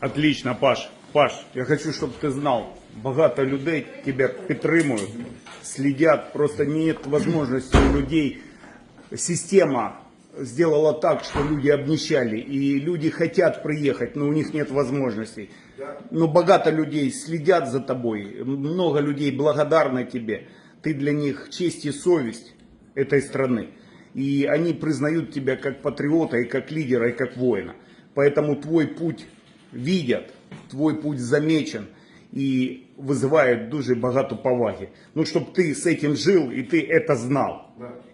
Отлично, Паш. Паш, я хочу, щоб ти знав, багато людей тебе підтримують, слідять, просто нет возможности у людей. Система сделала так, что люди обнищали, и люди хотят приехать, но у них нет возможностей. Но богато людей следят за тобой, много людей благодарны тебе. Ты для них честь и совесть этой страны. И они признают тебя как патриота, и как лидера, и как воина. Поэтому твой путь видят, твой путь замечен і визиває дуже багато поваги. Ну, щоб ти з цим жив і ти це знав.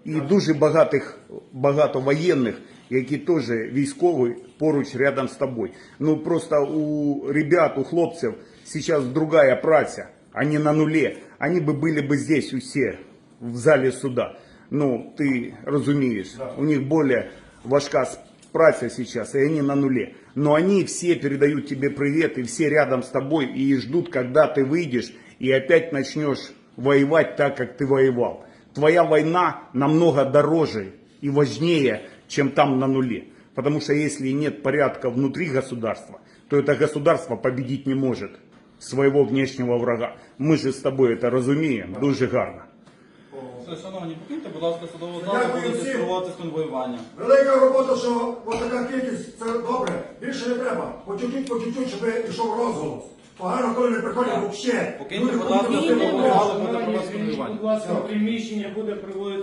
І дуже багатих, багато воєнних, які теж військові поруч рядом з тобою. Ну просто у ребят, у хлопців зараз другая праця, они на нуле. Они бы были бы здесь усе, в зале суда. Ну, ты разумеешь, у них более важка с- праця сейчас, и они на нуле. Но они все передают тебе привет, и все рядом с тобой, и ждут, когда ты выйдешь, и опять начнешь воевать так, как ты воевал. Твоя война намного дороже и важнее, чем там на нуле. Потому что если нет порядка внутри государства, то это государство победить не может своего внешнего врага. Мы же с тобой это разумеем дуже гарно. Все, Шановні, покиньте, будь ласка, судову залу, Дякую будете всім. з конвоювання. Велика робота, що от така кількість, це добре. Більше не треба. По чуть-чуть, по чуть-чуть, щоб йшов розголос. Погано, коли не приходять взагалі. Покиньте, будь ласка, судову залу, буде провести конвоювання. Будь ласка, приміщення буде проводити